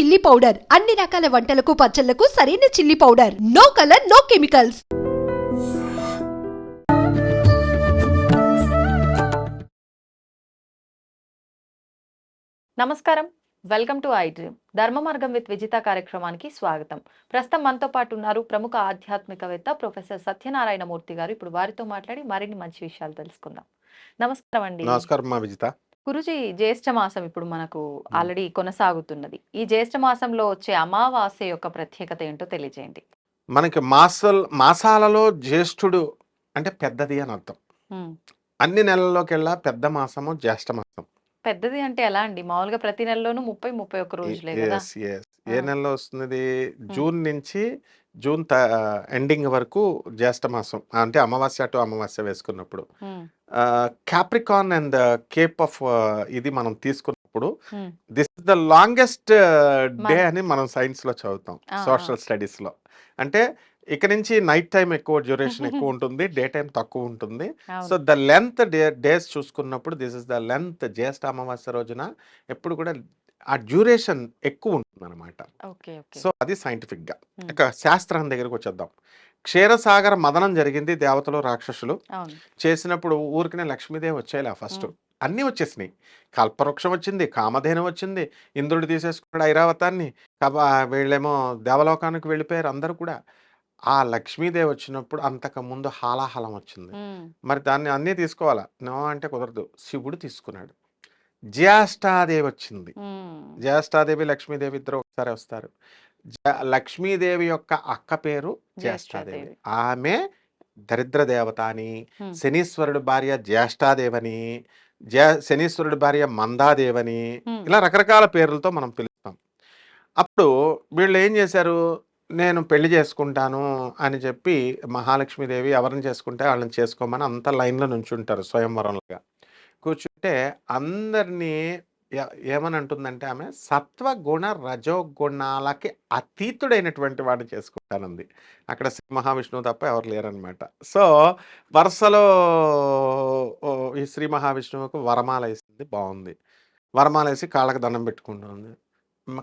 Chilli powder అన్ని రకాల వంటలకు పచ్చళ్ళకు సరైన chilli powder no colour no chemicals నమస్కారం. Welcome to iDream Dharma Margam with Vijitha కార్యక్రమానికి స్వాగతం. ప్రస్తుతం మనతో పాటు ఉన్నారు ప్రముఖ ఆధ్యాత్మికవేత్త ప్రొఫెసర్ సత్యనారాయణ మూర్తి గారు. ఇప్పుడు వారితో మాట్లాడి మరిన్ని మంచి విషయాలు తెలుసుకుందాం. నమస్కారం అండి. నమస్కారం మా విజిత. గురుజీ జ్యేష్ఠ మాసం ఇప్పుడు మనకు ఆల్రెడీ కొనసాగుతున్నది. ఈ జ్యేష్ఠ మాసంలో వచ్చే అమావాస్య యొక్క ప్రత్యేకత ఏంటో తెలియజేయండి. మనకి మాసల్ మాసాలలో జ్యేష్ఠుడు అంటే పెద్దది అని అర్థం. అన్ని నెలల్లోకెల్లా పెద్ద మాసము జ్యేష్ఠ మాసం. పెద్దది అంటే ఎలా అండి? మామూలుగా ప్రతి నెలలోనూ ముప్పై ముప్పై ఒక్క రోజులే కదా. ఏ. నెలలో వస్తుంది జూన్ నుంచి జూన్ ఎండింగ్ వరకు జ్యేష్ఠ మాసం. అంటే అమావాస్య టు అమావాస్య వేసుకున్నప్పుడు. క్యాప్రికాన్ అండ్ కేప్ ఆఫ్ ఇది మనం తీసుకున్నప్పుడు this is the longest day. అని మనం సైన్స్లో చదువుతాం సోషల్ స్టడీస్లో అంటే ఇక నుంచి నైట్ టైం ఎక్కువ డ్యూరేషన్ ఎక్కువ ఉంటుంది. డే టైం తక్కువ ఉంటుంది. So the length day days చూసుకున్నప్పుడు దిస్ ఇస్ ద లెంత్ జ్యేష్ఠ అమావాస్య రోజున ఎప్పుడు కూడా ఆ డ్యూరేషన్ ఎక్కువ ఉంటుంది అనమాట సో అది సైంటిఫిక్గా Hmm. ఇక శాస్త్రం దగ్గరకు వచ్చేద్దాం. క్షీరసాగర మదనం జరిగింది దేవతలు రాక్షసులు. చేసినప్పుడు ఊరికనే లక్ష్మీదేవి వచ్చేలా ఫస్ట్. అన్నీ వచ్చేసినాయి. కల్పవృక్షం వచ్చింది కామధేను వచ్చింది ఇంద్రుడు తీసేసుకున్నాడు ఐరావతాన్ని కబ వీళ్ళేమో దేవలోకానికి వెళ్ళిపోయారు అందరూ కూడా. ఆ లక్ష్మీదేవి వచ్చినప్పుడు అంతకు ముందు హాలాహలం వచ్చింది. మరి దాన్ని అన్నీ తీసుకోవాలా? నో అంటే కుదరదు. శివుడు తీసుకున్నాడు. జ్యేష్ఠాదేవి వచ్చింది. జ్యేష్ఠాదేవి లక్ష్మీదేవి ఇద్దరు ఒకసారి వస్తారు. జ- లక్ష్మీదేవి యొక్క అక్క పేరు జ్యేష్ఠాదేవి. ఆమె దరిద్ర దేవత అని శనీశ్వరుడు భార్య జ్యేష్ఠాదేవని జ్యే శనీశ్వరుడు భార్య మందాదేవని ఇలా రకరకాల పేర్లతో మనం పిలుస్తాం. అప్పుడు వీళ్ళు ఏం చేశారు? నేను పెళ్ళి చేసుకుంటాను అని చెప్పి మహాలక్ష్మీదేవి ఎవరిని చేసుకుంటే వాళ్ళని చేసుకోమని అంత లైన్లో నుంచుంటారు స్వయంవరంలాగా. కూర్చుంటే అందరినీ ఏమని అంటుందంటే ఆమె సత్వగుణ రజోగుణాలకి అతీతుడైనటువంటి వాడిని చేసుకుంటానంది. అక్కడ శ్రీ మహావిష్ణువు తప్ప ఎవరు లేరనమాట సో వరుసలో ఈ శ్రీ మహావిష్ణువుకు వరమాల వేసింది బాగుంది వరమాల వేసి కాళ్ళకి దండం పెట్టుకుంటుంది.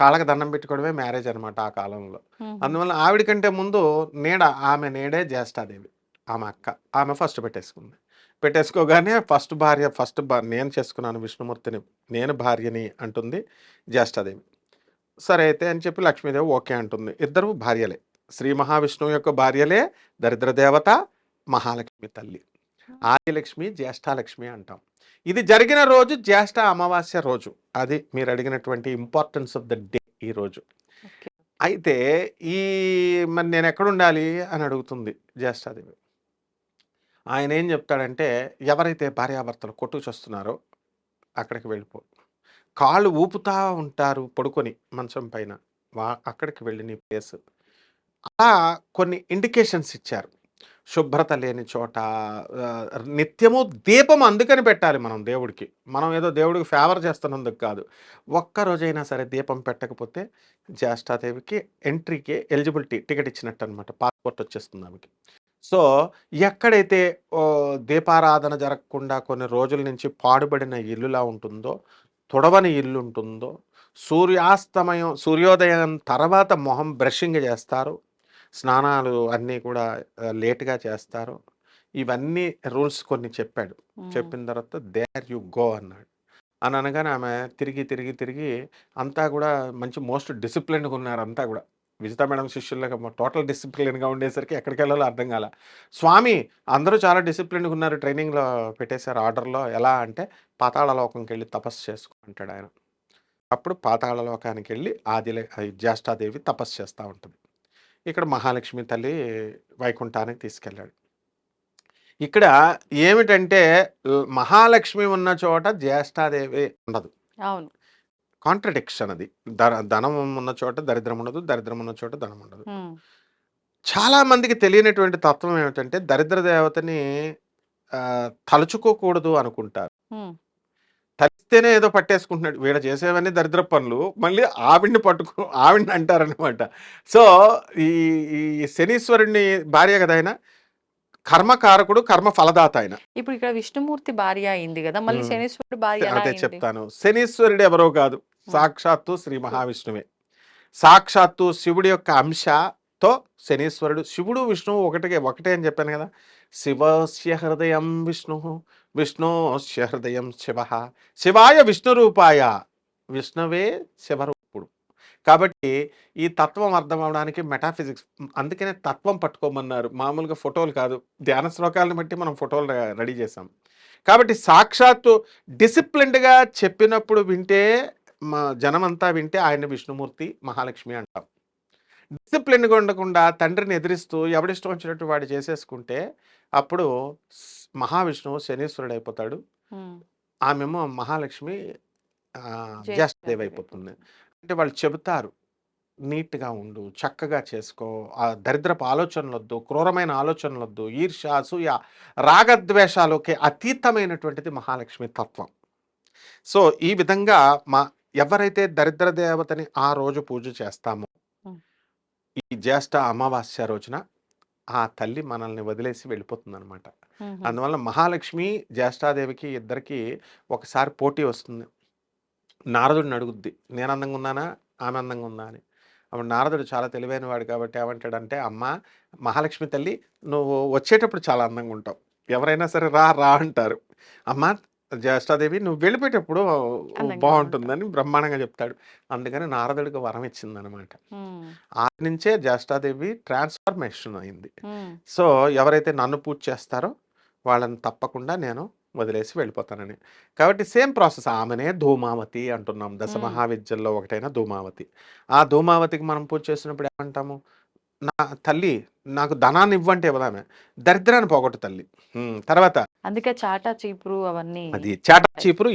కాళ్ళకి దండం పెట్టుకోవడమే మ్యారేజ్ అనమాట ఆ కాలంలో. అందువల్ల ఆవిడ కంటే ముందు నీడ ఆమె నీడే జ్యేష్ఠాదేవి ఆమె అక్క ఆమె ఫస్ట్ పెట్టేసుకుంది. పెట్టేసుకోగానే ఫస్ట్ భార్య ఫస్ట్ భా నేను చేసుకున్నాను విష్ణుమూర్తిని నేను భార్యని అంటుంది జ్యేష్ఠాదేవి. సరే అయితే అని చెప్పి లక్ష్మీదేవి ఓకే అంటుంది. ఇద్దరు భార్యలే. శ్రీ మహావిష్ణువు యొక్క భార్యలే దరిద్ర దేవత మహాలక్ష్మి తల్లి. ఆదిలక్ష్మి జ్యేష్ఠాలక్ష్మి అంటాం. ఇది జరిగిన రోజు జ్యేష్ఠ అమావాస్య రోజు. అది మీరు అడిగినటువంటి ఇంపార్టెన్స్ ఆఫ్ ద డే ఈ రోజు. అయితే ఈ మరి నేను ఎక్కడ ఉండాలి అని అడుగుతుంది జ్యేష్ఠాదేవి. ఆయన ఏం చెప్తాడంటే ఎవరైతే భార్యాభర్తలు కొట్టుకొస్తున్నారో అక్కడికి వెళ్ళిపో. కాళ్ళు ఊపుతా ఉంటారు పడుకొని మంచం పైన. వా అక్కడికి వెళ్ళిన ప్లేస్ అలా కొన్ని ఇండికేషన్స్ ఇచ్చారు. శుభ్రత లేని చోట నిత్యము దీపం అందుకని పెట్టాలి మనం దేవుడికి. మనం ఏదో దేవుడికి ఫేవర్ చేస్తున్నందుకు కాదు. ఒక్క రోజైనా సరే దీపం పెట్టకపోతే జ్యేష్ఠాదేవికి ఎంట్రీకి ఎలిజిబిలిటీ టికెట్ ఇచ్చినట్టు అనమాట పాస్పోర్ట్ వచ్చేస్తుంది ఆమెకి. సో ఎక్కడైతే దీపారాధన జరగకుండా కొన్ని రోజుల నుంచి పాడుబడిన ఇల్లులా ఉంటుందో తుడవని ఇల్లు ఉంటుందో సూర్యాస్తమయం సూర్యోదయం తర్వాత మొహం బ్రషింగ్ చేస్తారు. స్నానాలు అన్నీ కూడా లేటుగా చేస్తారు. ఇవన్నీ రూల్స్ కొన్ని చెప్పాడు. చెప్పిన తర్వాత దేర్ యు గో అన్నాడు. అని అనగానే ఆమె తిరిగి తిరిగి తిరిగి అంతా కూడా మంచి మోస్ట్ డిసిప్లిన్గా ఉన్నారు అంతా కూడా. విజిత మేడం శిష్యులకు టోటల్ డిసిప్లిన్గా ఉండేసరికి ఎక్కడికి వెళ్ళాలో అర్థం కాల. స్వామి అందరూ చాలా డిసిప్లిన్గా ఉన్నారు ట్రైనింగ్లో పెట్టేశారు ఆర్డర్లో. ఎలా అంటే పాతాళలోకంకి వెళ్ళి తపస్సు చేసుకుంటాడు ఆయన. అప్పుడు పాతాళలోకానికి వెళ్ళి ఆది జ్యేష్ఠాదేవి తపస్సు చేస్తూ ఉంటుంది. ఇక్కడ మహాలక్ష్మి తల్లి వైకుంఠానికి తీసుకెళ్ళాడు. ఇక్కడ ఏమిటంటే మహాలక్ష్మి ఉన్న చోట జ్యేష్ఠాదేవి ఉండదు. అవును. కాంట్రడిక్షన్ అది ధన ఉన్న చోట దరిద్రం ఉండదు దరిద్రం ఉన్న చోట ధనం ఉండదు. చాలా మందికి తెలియనటువంటి తత్వం ఏమిటంటే దరిద్ర దేవతని తలుచుకోకూడదు అనుకుంటారు. తలిస్తేనే ఏదో పట్టేసుకుంటున్నాడు. వీడ చేసేవన్నీ దరిద్ర పనులు మళ్ళీ ఆవిడ్ని పట్టుకో ఆవిడ్ని అంటారనమాట సో ఈ ఈ శనీశ్వరుడిని భార్య కదా ఆయన? కర్మకారకుడు కర్మ ఫలదాత ఆయన. ఇప్పుడు ఇక్కడ విష్ణుమూర్తి భార్య అయింది కదా మళ్ళీ. శనీశ్వరుడు భార్య అదే చెప్తాను. శనీశ్వరుడు ఎవరో కాదు సాక్షాత్తు శ్రీ మహావిష్ణువే. సాక్షాత్తు శివుడి యొక్క అంశతో శనీశ్వరుడు శివుడు విష్ణువు ఒకటికే ఒకటే అని చెప్పాను కదా. శివస్య హృదయం విష్ణు విష్ణోస్య హృదయం శివ. శివాయ విష్ణు రూపాయ విష్ణువే శివరూపుడు కాబట్టి ఈ తత్వం అర్థం అవడానికి మెటాఫిజిక్స్ అందుకనే తత్వం పట్టుకోమన్నారు. మామూలుగా ఫోటోలు కాదు. ధ్యాన శ్లోకాలను బట్టి మనం ఫోటోలు రెడీ చేసాం కాబట్టి సాక్షాత్తు డిసిప్లిన్డ్గా చెప్పినప్పుడు వింటే మా జనమంతా వింటే ఆయన విష్ణుమూర్తి మహాలక్ష్మి అంటాం. డిసిప్లిన్గా ఉండకుండా తండ్రిని ఎదిరిస్తూ ఎవడిష్టం వచ్చినట్టు వాడు చేసేసుకుంటే అప్పుడు మహావిష్ణువు శనీశ్వరుడు అయిపోతాడు. ఆమెమో మహాలక్ష్మి జ్యేష్ఠదేవి అయిపోతుంది. అంటే వాళ్ళు చెబుతారు. నీట్గా ఉండు చక్కగా చేసుకో ఆ దరిద్రపు ఆలోచనలు వద్దు క్రూరమైన ఆలోచనలు వద్దు ఈర్ష అసూయ రాగద్వేషాలకి అతీతమైనటువంటిది మహాలక్ష్మి తత్వం. సో ఈ విధంగా మా ఎవరైతే దరిద్ర దేవతని ఆ రోజు పూజ చేస్తామో. ఈ జ్యేష్ఠ అమావాస్య రోజున ఆ తల్లి మనల్ని వదిలేసి వెళ్ళిపోతుంది అనమాట అందువల్ల మహాలక్ష్మి జ్యేష్ఠాదేవికి ఇద్దరికి ఒకసారి పోటీ వస్తుంది. నారదుడిని అడుగుద్ది నేను అందంగా ఉన్నానా? ఆమె అందంగా ఉందా? అని. అప్పుడు నారదుడు చాలా తెలివైన వాడు కాబట్టి ఏమంటాడంటే అమ్మ మహాలక్ష్మి తల్లి నువ్వు వచ్చేటప్పుడు చాలా అందంగా ఉంటావు. ఎవరైనా సరే రా రా అంటారు. అమ్మ జ్యేష్ఠాదేవి నువ్వు వెళ్ళిపోయేటప్పుడు బాగుంటుందని బ్రహ్మాండంగా చెప్తాడు. అందుకని నారదుడికి వరం ఇచ్చిందనమాట. ఆ నుంచే జ్యేష్ఠాదేవి ట్రాన్స్ఫర్మేషన్ అయింది. సో ఎవరైతే నన్ను పూజ చేస్తారో వాళ్ళని తప్పకుండా నేను వదిలేసి వెళ్ళిపోతానని. కాబట్టి సేమ్ ప్రాసెస్ ఆమెనే ధూమావతి అంటున్నాం. దశ. మహావిద్యల్లో ఒకటైన ధూమావతి. ఆ ధూమావతికి మనం పూజ చేసినప్పుడు ఏమంటాము? నా తల్లి నాకు ధనాన్ని ఇవ్వంటే ఇవ్వదామె దరిద్రాన్ని పోగొట్టు తల్లి. తర్వాత అందుకే చాటా చీపురు అవన్నీ అది చేట చీపురు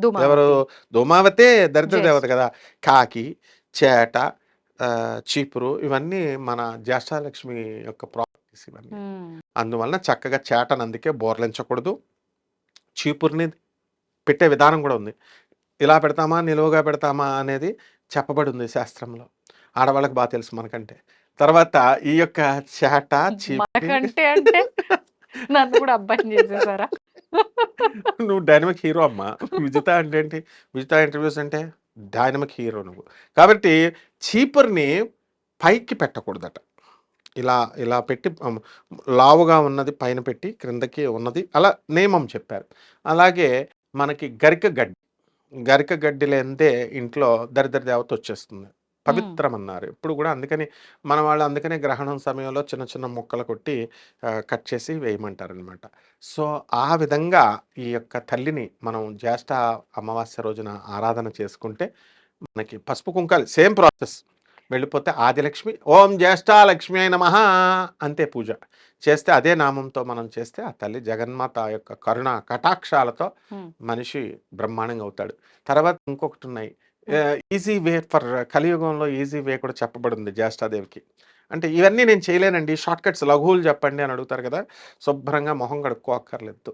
ధూమావతి. ఎవరు? ధూమావతే. దరిద్ర. దేవత కదా. కాకి చేట చీపురు ఇవన్నీ మన జ్యేష్ఠాలక్ష్మి యొక్క ప్రాపర్టీస్ ఇవన్నీ. అందువలన చక్కగా చేటను అందుకే బోర్లించకూడదు. చీపురుని పెట్టే విధానం కూడా ఉంది. ఇలా పెడతామా నిలువుగా పెడతామా అనేది చెప్పబడి ఉంది శాస్త్రంలో. ఆడవాళ్ళకి బాగా తెలుసు మనకంటే. తర్వాత ఈ యొక్క చేట అంటే నన్ను కూడా అబ్బాయిని చేసేసారా? నువ్వు డైనమిక్ హీరో అమ్మా. విజిత అంటే ఏంటి? విజిత ఇంటర్వ్యూస్ అంటే డైనమిక్ హీరో నువ్వు. కాబట్టి చీపుర్ని పైకి పెట్టకూడదట. ఇలా ఇలా పెట్టి లావుగా ఉన్నది పైన పెట్టి క్రిందకి ఉన్నది అలా నియమం చెప్పారు. అలాగే మనకి గరిక గడ్డి గరిక గడ్డి లేనిదే ఇంట్లో దరిద్ర దేవత వచ్చేస్తుంది. పవిత్రం అన్నారు ఇప్పుడు కూడా అందుకని మన వాళ్ళు అందుకనే గ్రహణం సమయంలో చిన్న చిన్న ముక్కలు కొట్టి కట్ చేసి వేయమంటారు అనమాట సో ఆ విధంగా ఈ యొక్క తల్లిని మనం జ్యేష్ఠ అమావాస్య రోజున ఆరాధన చేసుకుంటే మనకి పసుపు కుంకాలు సేమ్ ప్రాసెస్. వెళ్ళిపోతే ఆదిలక్ష్మి ఓం జ్యేష్ఠాలక్ష్మి అయిన మహా అంతే పూజ. చేస్తే అదే నామంతో మనం చేస్తే ఆ తల్లి జగన్మాత యొక్క కరుణ కటాక్షాలతో. మనిషి బ్రహ్మాండంగా అవుతాడు. తర్వాత ఇంకొకటి ఉన్నాయి. ఈజీ వే ఫర్ కలియుగంలో ఈజీ వే కూడా చెప్పబడింది జ్యేష్ఠాదేవికి. అంటే ఇవన్నీ నేను చేయలేనండి. షార్ట్ కట్స్ లఘువులు చెప్పండి అని అడుగుతారు కదా. శుభ్రంగా మొహం కడుక్కోక్కర్లేదు.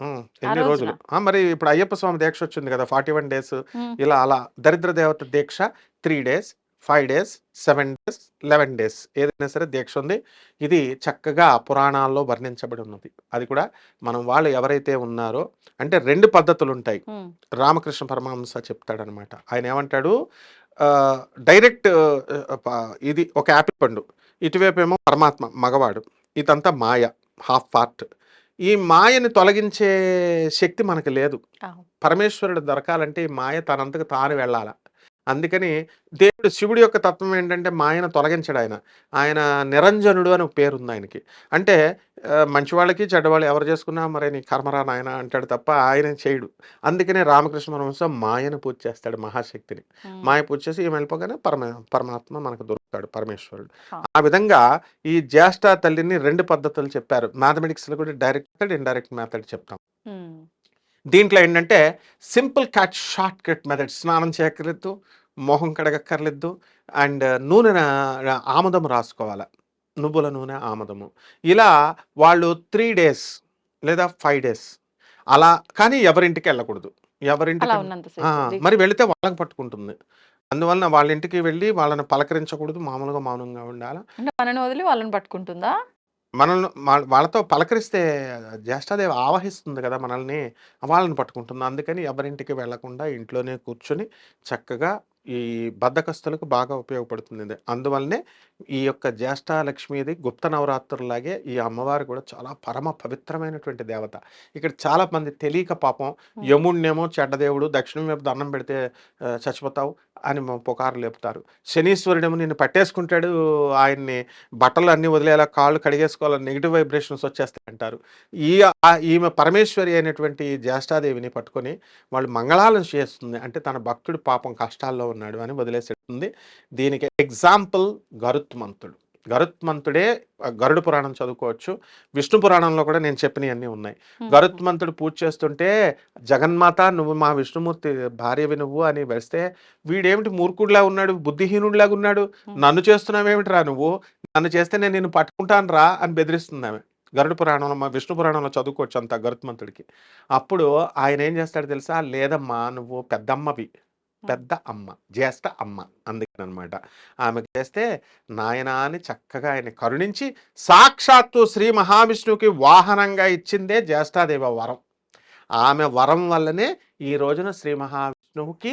ఉమ్, ఎన్ని? రోజులు? మరి ఇప్పుడు అయ్యప్ప స్వామి దీక్ష వచ్చింది కదా ఫార్టీ వన్ డేస్. ఇలా అలా దరిద్ర దేవత దీక్ష three days. Five days seven days eleven days ఏదైనా సరే దీక్ష ఉంది. ఇది చక్కగా పురాణాల్లో వర్ణించబడి ఉన్నది. అది కూడా మనం వాళ్ళు ఎవరైతే ఉన్నారో అంటే రెండు పద్ధతులు ఉంటాయి రామకృష్ణ పరమహంస చెప్తాడనమాట. ఆయన ఏమంటాడు? డైరెక్ట్ ఇది ఒక యాపిల్ పండు. ఇటువైపు ఏమో పరమాత్మ మగవాడు. ఇదంతా మాయ హాఫ్ పార్ట్. ఈ మాయని తొలగించే శక్తి మనకు లేదు. పరమేశ్వరుడు దొరకాలంటే ఈ మాయ తనంతకు తాను వెళ్ళాల? అందుకని దేవుడు శివుడి యొక్క తత్వం ఏంటంటే మాయను తొలగించడు ఆయన. ఆయన నిరంజనుడు అని పేరు ఉంది ఆయనకి. అంటే మంచివాళ్ళకి చెడ్డవాళ్ళు ఎవరు చేసుకున్నా మరి నీ కర్మరా నాయన అంటాడు తప్ప ఆయన చేయడు. అందుకనే రామకృష్ణ పరమహంస మాయను పూజ చేస్తాడు మహాశక్తిని. మాయ పూజ చేసి ఈమె వెళ్ళిపోగానే పరమ పరమాత్మ మనకు దొరుకుతాడు పరమేశ్వరుడు. ఆ. విధంగా ఈ జ్యేష్ఠ తల్లిని రెండు పద్ధతులు చెప్పారు. మ్యాథమెటిక్స్లో కూడా డైరెక్ట్ మెథడ్ ఇండైరెక్ట్ మెథడ్ చెప్తాం. దీంట్లో ఏంటంటే simple cut short cut method. స్నానం చేయక్కర్లేదు మొహం కడగక్కర్లేదు అండ్ నూనె ఆముదం రాసుకోవాలి. నువ్వుల నూనె ఆముదము. ఇలా వాళ్ళు త్రీ డేస్ లేదా ఫైవ్ డేస్ అలా కానీ ఎవరింటికి వెళ్ళకూడదు. ఎవరింటికి. మరి వెళితే వాళ్ళకి పట్టుకుంటుంది. అందువలన వాళ్ళ ఇంటికి వెళ్ళి వాళ్ళని పలకరించకూడదు మామూలుగా మౌనంగా ఉండాలి. మనని వదిలి వాళ్ళని పట్టుకుంటుందా? మనల్ని వాళ్ళతో పలకరిస్తే జ్యేష్ఠాదేవి ఆవహిస్తుంది కదా మనల్ని వాళ్ళని పట్టుకుంటుంది. అందుకని ఎవరింటికి వెళ్ళకుండా ఇంట్లోనే కూర్చొని చక్కగా ఈ బద్ధకస్తులకు బాగా ఉపయోగపడుతుంది. అందువల్లనే ఈ యొక్క జ్యేష్ఠాలక్ష్మిది గుప్త నవరాత్రులాగే ఈ అమ్మవారు కూడా చాలా పరమ పవిత్రమైనటువంటి దేవత. ఇక్కడ చాలా మంది తెలియక పాపం యముడినేమో చెడ్డదేవుడు దక్షిణం వైపు దండం పెడితే చచ్చిపోతావు అని పుకారు లేపుతారు. శనీశ్వరుడేమో నిన్ను పట్టేసుకుంటాడు ఆయన్ని బట్టలు అన్ని వదిలేలా కాళ్ళు కడిగేసుకోవాలని నెగిటివ్ వైబ్రేషన్స్ వచ్చేస్తాయి అంటారు. ఈ ఈమె పరమేశ్వరి అయినటువంటి ఈ జ్యేష్ఠాదేవిని పట్టుకొని వాళ్ళు మంగళాలను చేస్తుంది. అంటే తన భక్తుడు పాపం కష్టాల్లో ఉన్నాడు అని వదిలేసేస్తుంది దీనికి ఎగ్జాంపుల్ గరుత్మంతుడు గరుత్మంతుడే గరుడ పురాణం చదువుకోవచ్చు. విష్ణు పురాణంలో కూడా నేను చెప్పినవన్నీ ఉన్నాయి. గరుత్మంతుడు పూజ చేస్తుంటే జగన్మాత నువ్వు మా విష్ణుమూర్తి భార్యవి నువ్వు అని వెళ్తే వీడేమిటి మూర్ఖుడిలా ఉన్నాడు బుద్ధిహీనుడిలాగా ఉన్నాడు? నన్ను చేస్తున్నావేమిట్రా నువ్వు? నన్ను చేస్తే నేను నిన్ను పట్టుకుంటాను రా అని బెదిరిస్తుంది ఆమె. గరుడ పురాణంలో మా విష్ణు పురాణంలో చదువుకోవచ్చు అంత గరుత్మంతుడికి అప్పుడు ఆయన ఏం చేస్తాడు తెలుసా? లేదమ్మా నువ్వు పెద్దమ్మవి. పెద్ద అమ్మ జ్యేష్ఠ అమ్మ అందుకని అనమాట ఆమెకు చేస్తే నాయనా అని చక్కగా ఆయన కరుణించి సాక్షాత్తు శ్రీ మహావిష్ణువుకి వాహనంగా ఇచ్చిందే జ్యేష్ఠాదేవ వరం. ఆమె వరం వల్లనే ఈ రోజున శ్రీ మహావిష్ణువుకి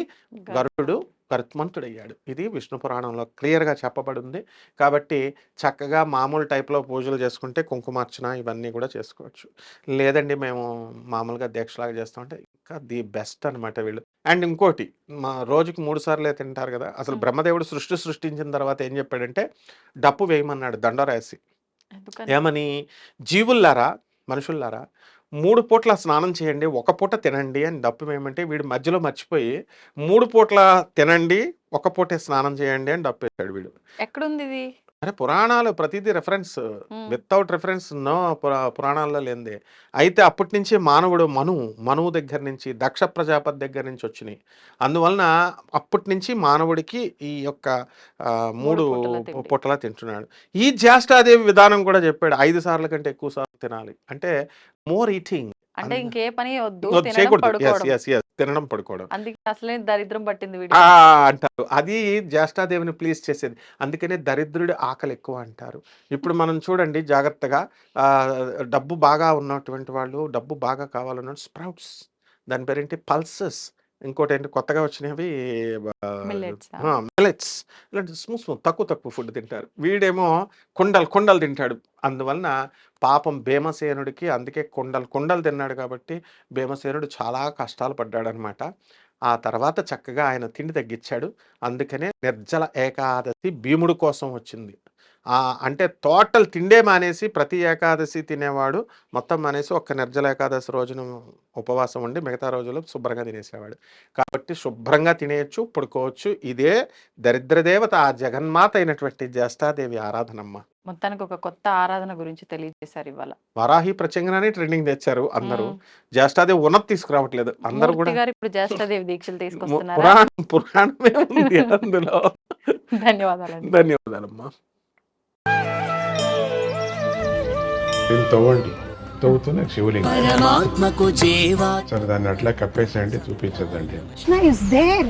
గరుడు గరుత్మంతుడయ్యాడు. ఇది విష్ణు పురాణంలో క్లియర్గా చెప్పబడింది. కాబట్టి చక్కగా మామూలు టైప్లో పూజలు చేసుకుంటే కుంకుమార్చన ఇవన్నీ కూడా చేసుకోవచ్చు. లేదండి మేము మామూలుగా దీక్షలాగా చేస్తామంటే ఇంకా ది బెస్ట్ అన్నమాట వీళ్ళు. అండ్ ఇంకోటి మా రోజుకి మూడు సార్లే తింటారు కదా అసలు. బ్రహ్మదేవుడు సృష్టి సృష్టించిన తర్వాత ఏం చెప్పాడంటే డప్పు వేయమన్నాడు దండరాసి? ఏమని జీవుల్లారా మనుషుల్లారా మూడు పూట్ల స్నానం చేయండి ఒక పూట తినండి అని డప్పు వేయమంటే వీడు మధ్యలో మర్చిపోయి మూడు పూట్ల తినండి ఒక పూటే స్నానం చేయండి అని డప్పు వేశాడు వీడు ఎక్కడుంది అరే పురాణాలు ప్రతిదీ రెఫరెన్స్. వితౌట్ రెఫరెన్స్ నో పురా పురాణాల్లో లేనిదే. అయితే అప్పటి నుంచి మానవుడు మనువు మనువు దగ్గర నుంచి దక్ష ప్రజాపతి దగ్గర నుంచి వచ్చినాయి. అందువలన అప్పటి నుంచి మానవుడికి ఈ యొక్క మూడు. పుట్టలా తింటున్నాడు. ఈ జ్యేష్ఠాదేవి విధానం కూడా చెప్పాడు ఐదు సార్లు కంటే ఎక్కువ సార్లు తినాలి. అంటే మోర్ ఈటింగ్ అంటే ఇంకే పని వద్దు చేయకూడదు. తినడం పడుకోవడం. అందుకే అసలే దరిద్రం పట్టింది అంటారు. అది జ్యేష్ఠాదేవిని ప్లీజ్ చేసేది. అందుకనే దరిద్రుడి ఆకలి ఎక్కువ అంటారు. ఇప్పుడు మనం చూడండి జాగ్రత్తగా డబ్బు బాగా ఉన్నటువంటి వాళ్ళు డబ్బు బాగా కావాలన్న స్ప్రౌట్స్. దాని పేరేంటి? పల్సెస్. ఇంకోటి ఏంటి కొత్తగా వచ్చినవి? మిల్లెట్స్ ఇలాంటి స్మూత్ స్మూత్ తక్కువ తక్కువ ఫుడ్ తింటారు. వీడేమో కుండలు కుండలు తింటాడు. అందువలన పాపం భీమసేనుడికి అందుకే కుండలు కుండలు తిన్నాడు కాబట్టి భీమసేనుడు చాలా కష్టాలు పడ్డాడు అనమాట ఆ తర్వాత చక్కగా ఆయన తిండి తగ్గించాడు అందుకనే నిర్జల ఏకాదశి భీముడు కోసం వచ్చింది. ఆ అంటే టోటల్ తిండే మానేసి ప్రతి ఏకాదశి తినేవాడు మొత్తం మానేసి ఒక్క నిర్జల ఏకాదశి రోజున ఉపవాసం ఉండి మిగతా రోజులు శుభ్రంగా తినేసేవాడు. కాబట్టి శుభ్రంగా తినేయచ్చు పడుకోవచ్చు. ఇదే దరిద్రదేవత ఆ జగన్మాత అయినటువంటి జ్యేష్ఠాదేవి ఆరాధనమ్మ. మొత్తానికి ఒక కొత్త ఆరాధన గురించి తెలియజేశారు ఇవాళ. వరాహి ప్రత్యంగనాన్ని ట్రెండింగ్ తెచ్చారు అందరూ. జ్యేష్ఠాదేవి ఉన్నతి తీసుకురావట్లేదు. అందరూ కూడా గారు ఇప్పుడు జ్యేష్ఠదేవి దీక్షలు తీసుకొస్తున్నారా? పురాణం పురాణమే ఉంది అందులో. ధన్యవాదాలండి. ధన్యవాదాలమ్మా. దీన్ని తవ్వండి. తవ్వుతూనే శివలింగం. సరే దాన్ని అట్లా కప్పేసేయండి చూపించదండి కృష్ణ ఇస్ దేర్